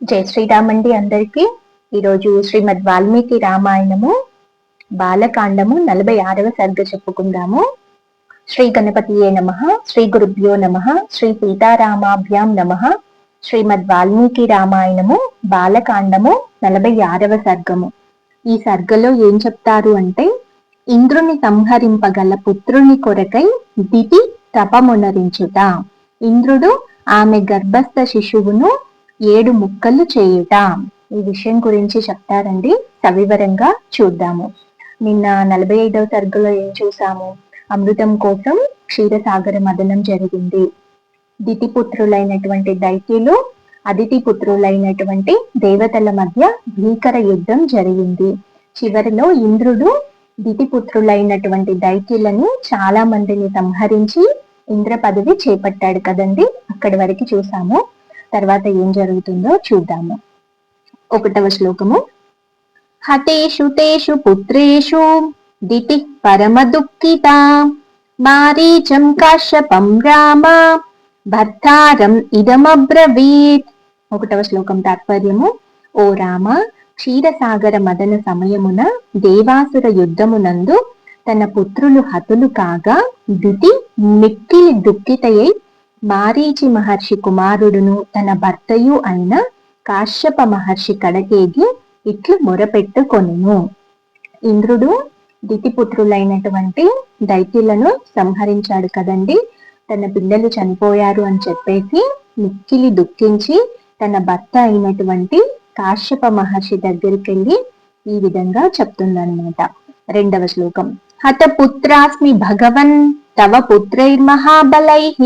జై శ్రీరామండి అందరికీ. ఈరోజు శ్రీమద్ వాల్మీకి రామాయణము బాలకాండము నలభై ఆరవ సర్గ చెప్పుకుందాము. శ్రీ గణపతియే నమ శ్రీ గురుభ్యో నమ శ్రీ సీతారామాభ్యాం నమ శ్రీమద్ వాల్మీకి రామాయణము బాలకాండము నలభై ఆరవ సర్గము. ఈ సర్గలో ఏం చెప్తారు అంటే ఇంద్రుని సంహరింపగల పుత్రుని కొరకై దితి తపమునరించుట. ఇంద్రుడు ఆమె గర్భస్థ శిశువును ఏడు ముక్కలు చేయుట. ఈ విషయం గురించి చెప్తారండి. సవివరంగా చూద్దాము. నిన్న నలభై ఐదవ సర్గలో ఏం చూసాము అమృతం కోసం క్షీరసాగర మదనం జరిగింది. దితిపుత్రులైనటువంటి దైత్యులు అదితి పుత్రులైనటువంటి దేవతల మధ్య భీకర యుద్ధం జరిగింది. చివరిలో ఇంద్రుడు దితిపుత్రులైనటువంటి దైత్యులను చాలా మందిని సంహరించి ఇంద్ర పదవి చేపట్టాడు కదండి. అక్కడి వరకు చూసాము తర్వాత ఏం జరుగుతుందో చూద్దాము. ఒకటవ శ్లోకము. హతేషు తేషు పుత్రేషు దితి పరమ దుఃఖిత. మారీచం కాశ్యపం రామ. భర్తారం ఇదమబ్రవీత్. ఒకటవ శ్లోకం తాత్పర్యము. ఓ రామ క్షీరసాగర మదన సమయమున దేవాసుర యుద్ధమునందు తన పుత్రులు హతులు కాగా దితి మిక్కిలి దుఃఖితయై మారీచి మహర్షి కుమారుడును తన భర్తయు అయిన కాశ్యప మహర్షి కడకేగి ఇట్లు మొరపెట్టుకొనును ఇంద్రుడు దితిపుత్రులైనటువంటి దైత్యులను సంహరించాడు కదండి. తన పిల్లలు చనిపోయారు అని చెప్పేసి మిక్కిలి దుఃఖించి తన భర్త అయినటువంటి కాశ్యప మహర్షి దగ్గరికి వెళ్ళి ఈ విధంగా చెప్తుందన్నమాట. రెండవ శ్లోకం. హతపుత్రాస్మి భగవన్ తవ పుత్రైర్మహాబలై.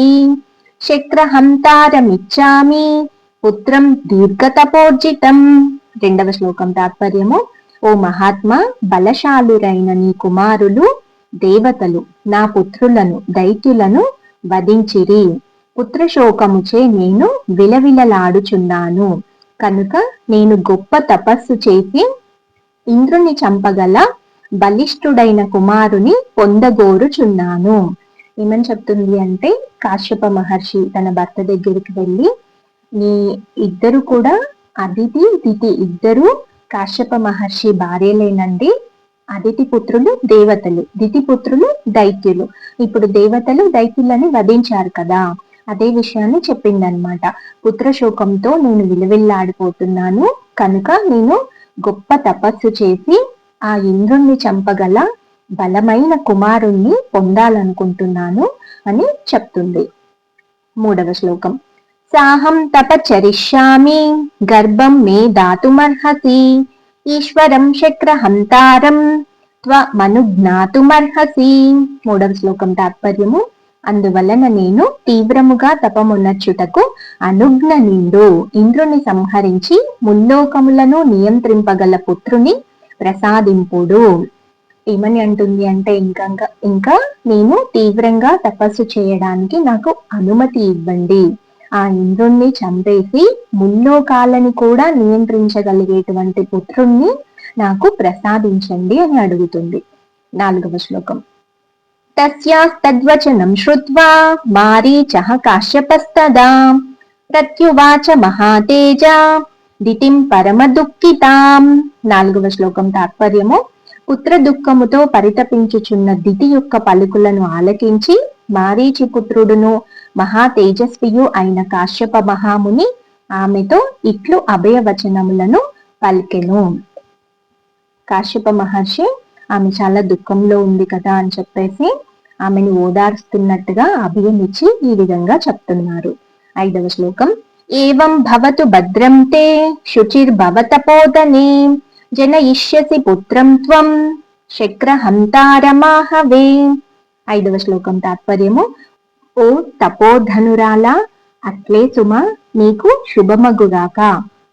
శక్రహంతారమిచ్చామి. పుత్రం దీర్ఘతపోర్జితం. రెండవ శ్లోకం తాత్పర్యము. ఓ మహాత్మా బలశాలురైన నీ కుమారులు దేవతలు నా పుత్రులను దైత్యులను వధించిరి. పుత్రశోకముచే నేను విలవిలలాడుచున్నాను. కనుక నేను గొప్ప తపస్సు చేసి ఇంద్రుని చంపగల బలిష్ఠుడైన కుమారుని పొందగోరుచున్నాను. ఏమని చెప్తుంది అంటే కాశ్యప మహర్షి తన భర్త దగ్గరికి వెళ్ళి నీ ఇద్దరు కూడా అదితి దితి ఇద్దరు కాశ్యప మహర్షి భార్యలేనండి. అదితి పుత్రులు దేవతలు దితి పుత్రులు దైత్యులు. ఇప్పుడు దేవతలు దైత్యులని వధించారు కదా. అదే విషయాన్ని చెప్పిందనమాట పుత్రశోకంతో నేను విలువిల్లాడిపోతున్నాను. కనుక నేను గొప్ప తపస్సు చేసి ఆ ఇంద్రుణ్ణి చంపగల బలమైన కుమారుణ్ణి పొందాలనుకుంటున్నాను అని చెప్తుంది. మూడవ శ్లోకం. సాహం తపచరిష్యామి గర్భం మే దాతుమర్హసి ఈశ్వరం శక్రహంతారం త్వమనుజ్ఞాతుమర్హసి మూడవ శ్లోకం తాత్పర్యము. అందువలన నేను తీవ్రముగా తపమున్నచ్చుటకు అనుజ్ఞ నిండు ఇంద్రుని సంహరించి ముల్లోకములను నియంత్రింపగల పుత్రుని ప్రసాదింపుడు. ఏమని అంటుంది అంటే ఇంకా ఇంకా నేను తీవ్రంగా తపస్సు చేయడానికి నాకు అనుమతి ఇవ్వండి. ఆ ఇంద్రుణ్ణి చంపేసి ముల్లోకాలని కూడా నియంత్రించగలిగేటువంటి పుత్రుణ్ణి నాకు ప్రసాదించండి అని అడుగుతుంది. నాలుగవ శ్లోకం. తస్యాస్తద్వచనం శ్రుత్వా మారీచ కాశ్యపస్తదా ప్రత్యువాచ మహాతేజ దితిం పరమ దుఃఖితాం. నాలుగవ శ్లోకం తాత్పర్యము పుత్ర దుఃఖముతో పరితపించుచున్న దితి యొక్క పలుకులను ఆలకించి మారీచి పుత్రుడును మహా తేజస్వియు అయిన కాశ్యప మహాముని ఆమెతో ఇట్లు అభయవచనములను పలికెను. కాశ్యప మహర్షి ఆమె చాలా దుఃఖంలో ఉంది కదా అని చెప్పేసి ఆమెను ఓదార్స్తున్నట్టుగా అభయమిచ్చి ఈ విధంగా చెప్తున్నారు. ఐదవ శ్లోకం ఏవం భవతు భద్రం తే శుచిర్భవతపోదనే జనయిష్యసి పుత్రం త్వం శక్రహంతారమాహవే ఐదవ శ్లోకం తాత్పర్యము. ఓ తపోధనురాల అట్లే సుమ నీకు శుభమగుగాక.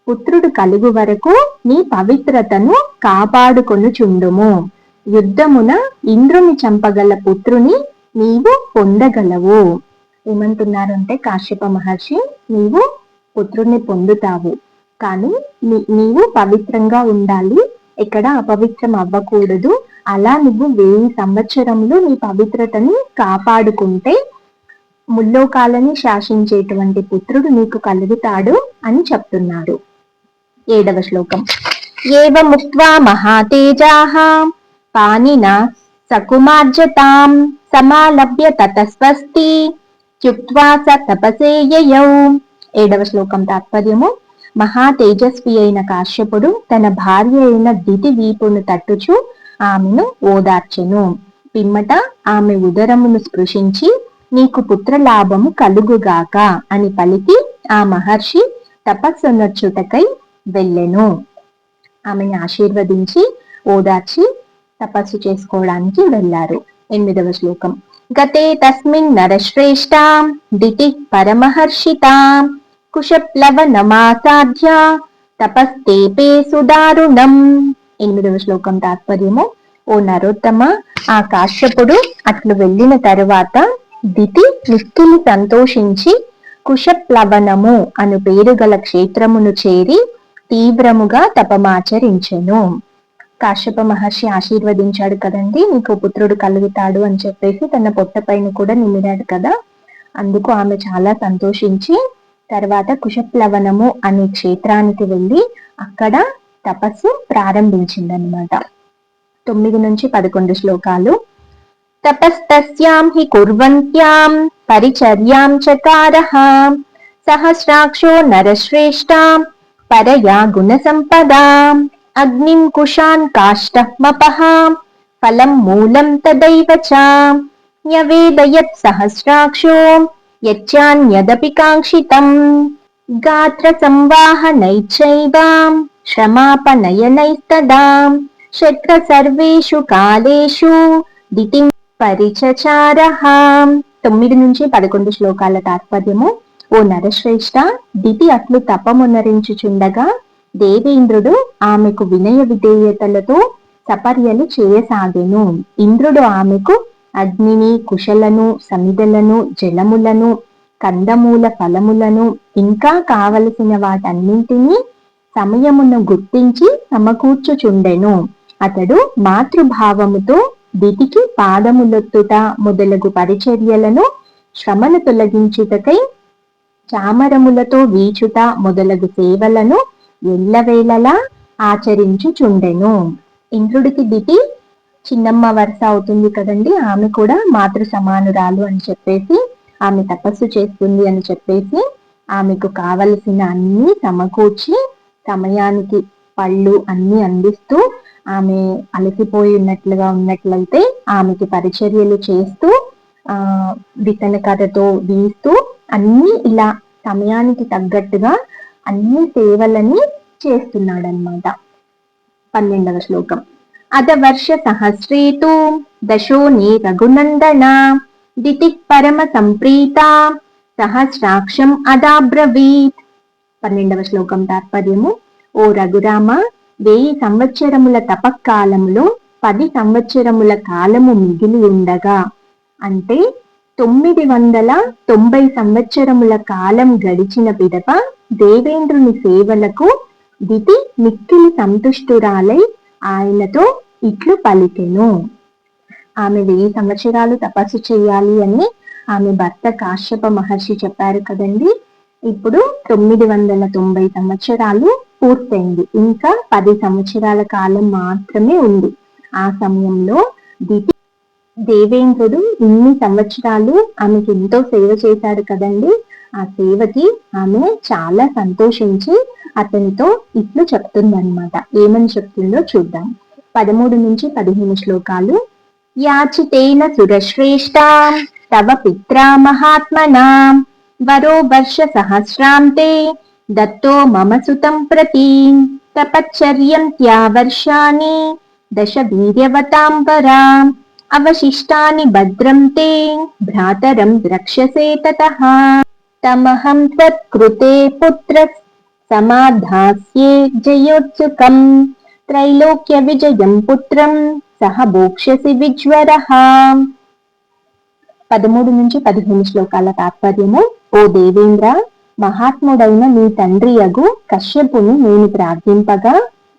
పుత్రుడు కలుగు వరకు నీ పవిత్రతను కాపాడుకొనుచుండుము. యుద్ధమున ఇంద్రుని చంపగల పుత్రుని నీవు పొందగలవు. ఏమంటున్నారంటే కాశ్యప మహర్షి నీవు పుత్రుణ్ణి పొందుతావు. కానీ నీవు పవిత్రంగా ఉండాలి. ఎక్కడ అపవిత్రం అవ్వకూడదు. అలా నువ్వు వెయ్యి సంవత్సరములు నీ పవిత్రతని కాపాడుకుంటే ముల్లోకాలని శాసించేటువంటి పుత్రుడు నీకు కలుగుతాడు అని చెప్తున్నారు ఏడవ శ్లోకం. ఏవముక్త్వా మహాతేజాః. పానిన సకుమార్జతాం సమాలభ్య తతస్వస్తి. త్యుక్త్వా స తపసేయయౌ. ఏడవ శ్లోకం తాత్పర్యము. మహా తేజస్వి అయిన కాశ్యపుడు తన భార్య అయిన దితి వీపును తట్టుచు ఆమెను ఓదార్చెను. పిమ్మట ఆమె ఉదరమును స్పృశించి నీకు పుత్రలాభము కలుగుగాక అని పలికి ఆ మహర్షి తపస్సునొచ్చుటకై వెళ్ళెను. ఆమెను ఆశీర్వదించి ఓదార్చి తపస్సు చేసుకోవడానికి వెళ్ళారు. ఎనిమిదవ శ్లోకం. గతే తస్మిన్ నరశ్రేష్ట దితి పరమహర్షితాం కుశప్లవనమాసాధ్య తపస్తేపే సుదారుణం ఎనిమిదవ శ్లోకం తాత్పర్యము. ఓ నరోత్తమ ఆ కాశ్యపుడు అట్లు వెళ్ళిన తరువాత దితి మిక్కిలి సంతోషించి కుశప్లవనము అను పేరు గల క్షేత్రమును చేరి తీవ్రముగా తపమాచరించెను. కాశ్యప మహర్షి ఆశీర్వదించాడు కదండి నీకు పుత్రుడు కలుగుతాడు అని చెప్పేసి తన పొట్ట పైన కూడా నిమిడాడు కదా. అందుకు ఆమె చాలా సంతోషించి తర్వాత కుశప్లవనము అనే క్షేత్రానికి వెళ్ళి అక్కడ తపస్సు ప్రారంభించిందనమాట తొమ్మిది నుంచి పదకొండు శ్లోకాలు. తపస్తస్యాం హి కుర్వంత్యాం పరిచర్యాం చకారః సహస్రాక్షో నరశ్రేష్టాం పరయా గుణ సంపదాం అగ్నిం కుషాన్ కాష్టమపః ఫలం మూలం తదైవ చ న్యవేదయత్ సహస్రాక్షో యచ్చాన్యదపి కాంక్షితం గాత్ర సంవాహనైచైవ శ్రమాపనయనైస్తదా శత్ర సర్వేషు కాలేషు దితిం పరిచచారహాం తొమ్మిది నుంచి పదకొండు శ్లోకాల తాత్పర్యము. ఓ నరశ్రేష్ట దితి అట్లు తపమునరించుచుండగా దేవేంద్రుడు ఆమెకు వినయ విధేయతలతో సపర్యలు చేయసాగెను. ఇంద్రుడు ఆమెకు అగ్నిని కుశలను సమిదలను జలములను కందమూల ఫలములను ఇంకా కావలసిన వాటన్నింటినీ సమయమును గుర్తించి సమకూర్చుచుండెను. అతడు మాతృభావముతో దితికి పాదములొత్తుట మొదలగు పరిచర్యలను శ్రమను తొలగించుటకై చామరములతో వీచుట మొదలగు సేవలను ఎల్లవేళలా ఆచరించుచుండెను. ఇంద్రుడికి దితి చిన్నమ్మ వరుస అవుతుంది కదండి. ఆమె కూడా మాతృ సమానురాలు అని చెప్పేసి ఆమె తపస్సు చేస్తుంది అని చెప్పేసి ఆమెకు కావలసిన అన్ని సమకూర్చి సమయానికి పళ్ళు అన్ని అందిస్తూ ఆమె అలసిపోయి ఉన్నట్లుగా ఉన్నట్లయితే ఆమెకి పరిచర్యలు చేస్తూ ఆ విసన కథతో వీస్తూ అన్ని ఇలా సమయానికి తగ్గట్టుగా అన్ని సేవలని చేస్తున్నాడనమాట పన్నెండవ శ్లోకం. అద వర్ష సహస్రేతు దశోని రఘునందన దితి పరమ సంప్రీత సహస్రాక్షం అదాబ్రవీత్ పన్నెండవ శ్లోకం తాత్పర్యము ఓ రఘురామ వెయ్యి సంవత్సరముల తపక్కాలంలో పది సంవత్సరముల కాలము మిగిలి ఉండగా అంటే తొమ్మిది వందల తొంభై సంవత్సరముల కాలం గడిచిన పిదప దేవేంద్రుని సేవలకు దితి మిక్కిలి సంతుష్టురాలై ఆయనతో ఇట్లు పలికెను. ఆమె వెయ్యి సంవత్సరాలు తపస్సు చేయాలి అని ఆమె భర్త కాశ్యప మహర్షి చెప్పారు కదండి. ఇప్పుడు తొమ్మిది వందల తొంభై సంవత్సరాలు పూర్తయింది. ఇంకా పది సంవత్సరాల కాలం మాత్రమే ఉంది. ఆ సమయంలో దితి దేవేంద్రుడు ఇన్ని సంవత్సరాలు ఆమెకి ఎంతో సేవ చేశాడు కదండి. ఆ సేవకి ఆమె చాలా సంతోషించి అతనితో ఇట్లు చెప్తుందన్నమాట. ఏమని చెప్తుందో చూద్దాం. పదమూడు నుంచి పదిహేను శ్లోకాలు. యాచితేన సురశ్రేష్ట తవ పిత్రా మహాత్మనా వరో వర్ష సహస్రాంతే దత్తో మమ సుతం ప్రతి తపశ్చర్యం త్యావర్షాని దశ వీర్యవతాంబరా అవశిష్టాని భద్రం తే భ్రాతరం ద్రక్ష్యసే తమహం త్వత్కృతే పుత్ర సమాధాస్యే జయోత్సుకం త్రైలోక్య విజయం పుత్రం సహ భోక్ష్యసి విజ్వర పదమూడు నుంచి పదిహేను శ్లోకాల తాత్పర్యము. ఓ దేవేంద్ర మహాత్ముడైన నీ తండ్రి అగు కశ్యపుని నేను ప్రార్థింపగా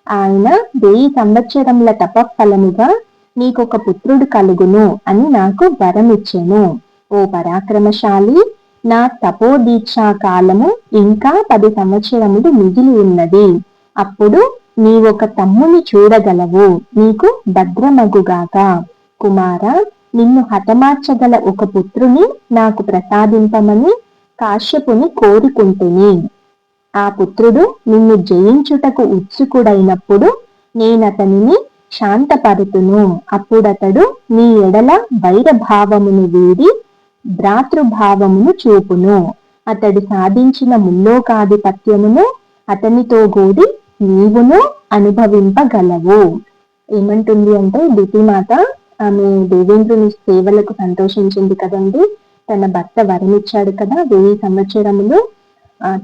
ఆయన వెయ్యి సంవత్సరముల తపఫలముగా నీకొక పుత్రుడు కలుగును అని నాకు వరమిచ్చెను. ఓ పరాక్రమశాలి నా తపోదీక్షా కాలము ఇంకా పది సంవత్సరములు మిగిలి ఉన్నది. అప్పుడు నీ ఒక తమ్ముని చూడగలవు. నీకు భద్రమగుగాక. కుమార నిన్ను హతమార్చగల ఒక పుత్రుని నాకు ప్రసాదింపమని కాశ్యపుని కోరుకుంటుని. ఆ పుత్రుడు నిన్ను జయించుటకు ఉత్సుకుడైనప్పుడు నేనతనిని శాంతపరుతును. అప్పుడతడు నీ ఎడల వైరభావమును వీడి భ్రాతృభావమును చూపును. అతడు సాధించిన ముల్లోకాధిపత్యమును అతనితో గూడి నీవును అనుభవింపగలవు. ఏమంటుంది అంటే దితిమాత ఆమె దేవేంద్రుని సేవలకు సంతోషించింది కదండి. తన భర్త వరమిచ్చాడు కదా వెయ్యి సంవత్సరములు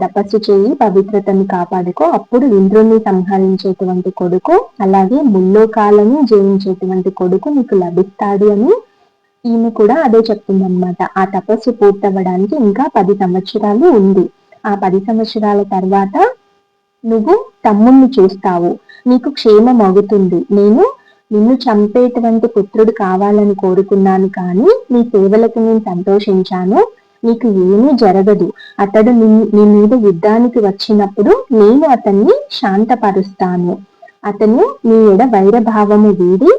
తపస్సు చేయి పవిత్రతను కాపాడుకో. అప్పుడు ఇంద్రుణ్ణి సంహరించేటువంటి కొడుకు అలాగే ముల్లోకాలను జయించేటువంటి కొడుకు నీకు లభిస్తాడు అని ఈమె కూడా అదే చెప్తుందన్నమాట. ఆ తపస్సు పూర్తవ్వడానికి ఇంకా పది సంవత్సరాలు ఉంది. ఆ పది సంవత్సరాల తర్వాత నువ్వు తమ్ముణ్ణి చూస్తావు. నీకు క్షేమం అవుతుంది. నేను నిన్ను చంపేటువంటి పుత్రుడు కావాలని కోరుకున్నాను కానీ నీ సేవలకు నేను సంతోషించాను. నీకు ఏమీ జరగదు. అతడు నీ మీద యుద్ధానికి వచ్చినప్పుడు నేను అతన్ని శాంతపరుస్తాను. అతను నీ ఎడ వైరభావము వీడి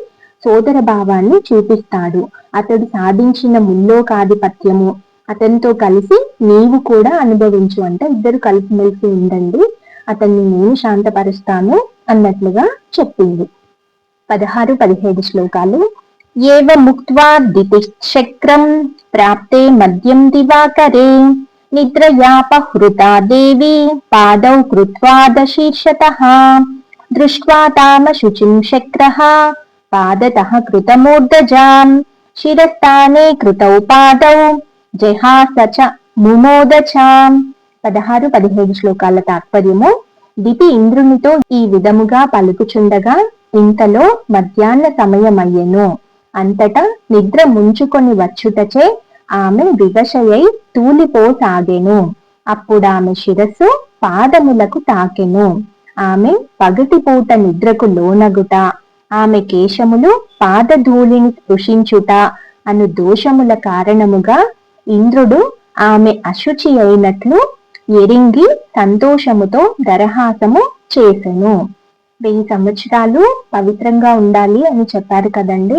సోదర భావాన్ని చూపిస్తాడు. అతడు సాధించిన ముల్లోకాధిపత్యము అతనితో కలిసి నీవు కూడా అనుభవించు అంటే ఇద్దరు కలిసిమెలిసి ఉండండి. అతన్ని నేను శాంతపరుస్తాను అన్నట్లుగా చెప్పింది. పదహారు పదిహేడు శ్లోకాలు. ఏవ ముక్త్వా దితిచక్రం ప్రాప్తే మద్యం దివాకరే నిద్రయాపహృతా దేవి పాదౌ కృత్వాదశీర్షత దృష్ట్వా దృష్ట్వా తామశుచిం శక్రः పాదతः కృతమూర్ధజాం శిరస్థానే కృతౌ పాదౌ జహాస చ ముమోదచాం పదహారు పదిహేడు శ్లోకాల తాత్పర్యము. దితి ఇంద్రునితో ఈ విధముగా పలుకుచుండగా ఇంతలో మధ్యాహ్న సమయమయ్యెను. అంతటా నిద్ర ముంచుకొని వచ్చుటచే ఆమె వివశయై తూలిపోసాగెను. అప్పుడామె శిరస్సు పాదములకు తాకెను. ఆమె పగటిపూట నిద్రకు లోనగుట. ఆమె కేశములు పాదధూళిని స్పృశించుట అను దోషముల కారణముగా ఇంద్రుడు ఆమె అశుచి అయినట్లు ఎరింగి సంతోషముతో దరహాసము చేసెను. వెయ్యి సంవత్సరాలు పవిత్రంగా ఉండాలి అని చెప్పారు కదండి.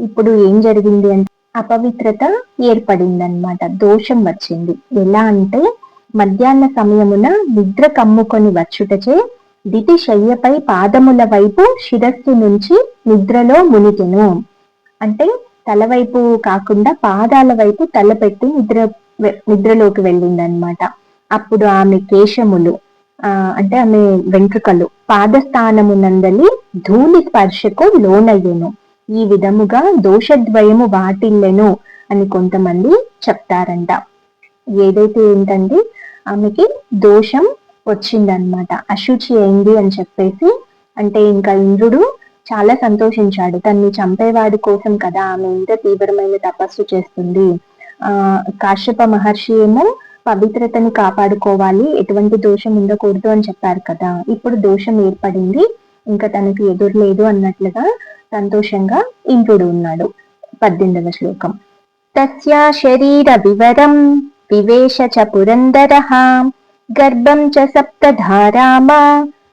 ఇప్పుడు ఏం జరిగింది అంటే అపవిత్రత ఏర్పడిందనమాట దోషం వచ్చింది. ఎలా అంటే మధ్యాహ్న సమయమున నిద్ర కమ్ముకొని వచ్చుటచే దితి శయ్యపై పాదముల వైపు శిరస్సు నుంచి నిద్రలో మునిగెను. అంటే తల వైపు కాకుండా పాదాల వైపు తల పెట్టి నిద్ర నిద్రలోకి వెళ్ళిందనమాట అప్పుడు ఆమె కేశములు ఆ అంటే ఆమె వెంట్రుకలు పాదస్థానమునందలి ధూళి స్పర్శకు లోనయ్యెను. ఈ విధముగా దోషద్వయము వాటిల్లెను అని కొంతమంది చెప్తారంట. ఏదైతే ఏంటండి ఆమెకి దోషం వచ్చిందనమాట అశుచి అయింది అని చెప్పేసి అంటే ఇంకా ఇంద్రుడు చాలా సంతోషించాడు. తన్ని చంపేవాడి కోసం కదా ఆమె ఇంత తీవ్రమైన తపస్సు చేస్తుంది. ఆ కాశ్యప మహర్షి ఏమో పవిత్రతని కాపాడుకోవాలి ఎటువంటి దోషం ఉండకూడదు అని చెప్పారు కదా. ఇప్పుడు దోషం ఏర్పడింది ఇంకా తనకి ఎదురులేదు అన్నట్లుగా సంతోషంగా ఇంద్రుడు ఉన్నాడు. పద్దెనిమిదవ శ్లోకం. తస్యా శరీర వివరం వివేశ చ పురందర గర్భం చ సప్తధారామ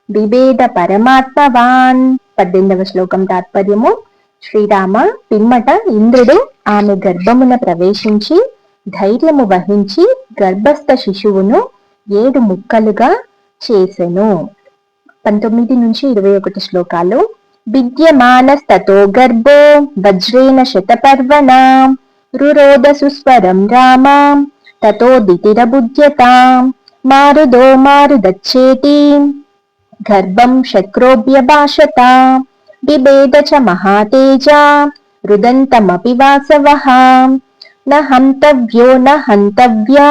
విభేద పరమాత్మవాన్. పద్దెనిమిదవ శ్లోకం తాత్పర్యము. శ్రీరామ పిమ్మట ఇంద్రుడు ఆమె గర్భమున ప్రవేశించి ధైర్యము వహించి గర్భస్థ శిశువును ఏడు ముక్కలుగా చేసెను. పంతొమ్మిది నుంచి ఇరవై ఒకటి శ్లోకాలు. విద్యమానస్తతో గర్భో వజ్రేణ శతపర్వణ రురోద సుస్వరం రామ తతో దితిరబుద్ధ్యత మారుదో మారుదచ్చేతి గర్భం శక్రోభ్యభాషత బిభేద చ మహాతేజ రుదంతమపి వాసవ. న హంతవ్యో న హంతవ్యా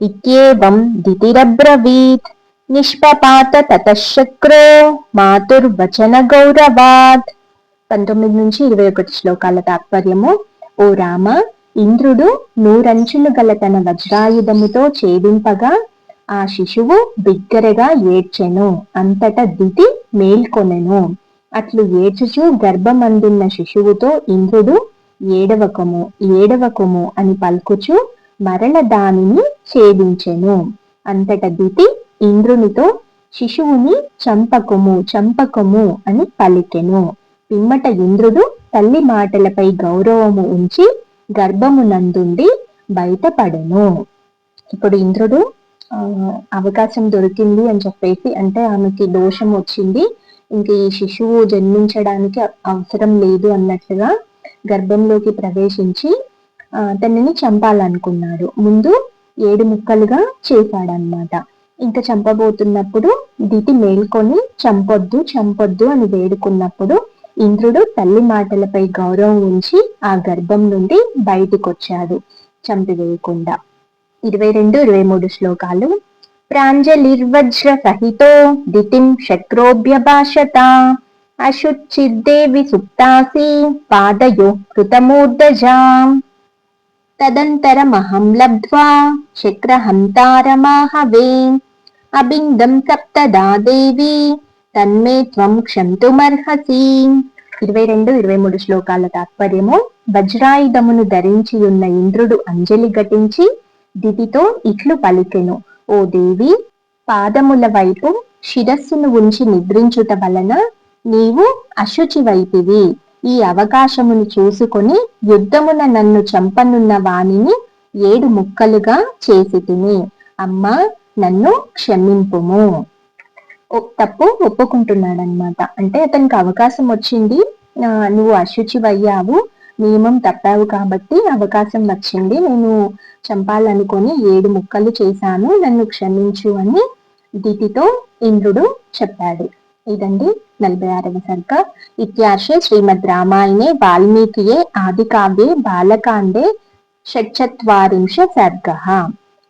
ఇత్యేవం దితిరబ్రవీత్. నిష్పపాత తతశక్రో మాతుర్వచన గౌరవాత్. పంతొమ్మిది నుంచి ఇరవై ఒకటి శ్లోకాల తాత్పర్యము. ఓ రామ ఇంద్రుడు నూరంచులు గల తన వజ్రాయుధముతో ఛేదింపగా ఆ శిశువు బిగ్గరగా ఏడ్చెను అంతట దితి మేల్కొనెను. అట్లు ఏడ్చుచు గర్భమందున్న శిశువుతో ఇంద్రుడు ఏడవకము ఏడవకము అని పలుకుచు మరల దానిని ఛేదించెను. అంతట దితి ఇంద్రునితో శిశువుని చంపకుము చంపకము అని పలికెను. పిమ్మట ఇంద్రుడు తల్లి మాటలపై గౌరవము ఉంచి గర్భము నందుండి బయటపడెను. ఇప్పుడు ఇంద్రుడు అవకాశం దొరికింది అని చెప్పేసి అంటే ఆమెకి దోషం వచ్చింది. ఇంక ఈ శిశువు జన్మించడానికి అవసరం లేదు అన్నట్లుగా గర్భంలోకి ప్రవేశించి తనని చంపాలనుకున్నాడు. ముందు ఏడు ముక్కలుగా చేశాడనమాట ఇంకా చంపబోతున్నప్పుడు దిటి మేల్కొని చంపొద్దు చంపొద్దు అని వేడుకున్నప్పుడు ఇంద్రుడు తల్లి మాటలపై గౌరవం ఉంచి ఆ గర్భం నుండి బయటికొచ్చాడు చంపివేయకుండా. ఇరవై రెండు ఇరవై మూడు శ్లోకాలు. ప్రాంజలిర్వజ్ర సహితో దితిం శక్రోభ్య భాషత. అశుచిర్దేవి సుప్తాసి పాదయో కృతమూర్ధజాం. తదంతరమహం లబ్ధ్వా శక్రహంతారమాహవే అబిందం సప్తదా దేవి తన్మే త్వం క్షంతుమర్హసి. ఇరవై రెండు ఇరవై మూడు శ్లోకాల తాత్పర్యము. వజ్రాయుధమును ధరించి ఉన్న ఇంద్రుడు అంజలి ఘటించి దివితో ఇట్లు పలికెను. ఓ దేవి పాదముల వైపు శిరస్సును ఉంచి నిద్రించుట వలన నీవు అశుచి వైపివి. ఈ అవకాశమును చూసుకొని యుద్ధమున నన్ను చంపనున్న వాణిని ఏడు ముక్కలుగా చేసి తిని అమ్మా నన్ను క్షమింపుము. తప్పు ఒప్పుకుంటున్నాడనమాట అంటే అతనికి అవకాశం వచ్చింది. నువ్వు అశుచివయ్యావు. అయ్యావు నియమం తప్పావు కాబట్టి అవకాశం వచ్చింది. నేను చంపాలనుకొని ఏడు ముక్కలు చేశాను. నన్ను క్షమించు అని దితితో ఇంద్రుడు చెప్పాడు. ఇదండి నలభై ఆరవ సర్గ. ఇత్యాశే శ్రీమద్ రామాయణే వాల్మీకియే ఆది కావ్యే బాలకాండే షట్చత్వారింశ సర్గ.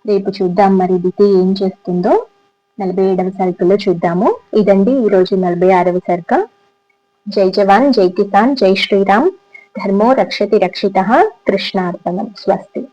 రేపు చూద్దాం మరి దితి ఏం చేస్తుందో. నలభై ఏడవ సర్గలో చూద్దాము. ఇదండి ఈ రోజు నలభై ఆరవ సర్గ. జై జవాన్ జై కిసాన్ జై శ్రీరామ్. धर्मो रक्षति रक्षितः कृष्णार्पणं स्वस्ति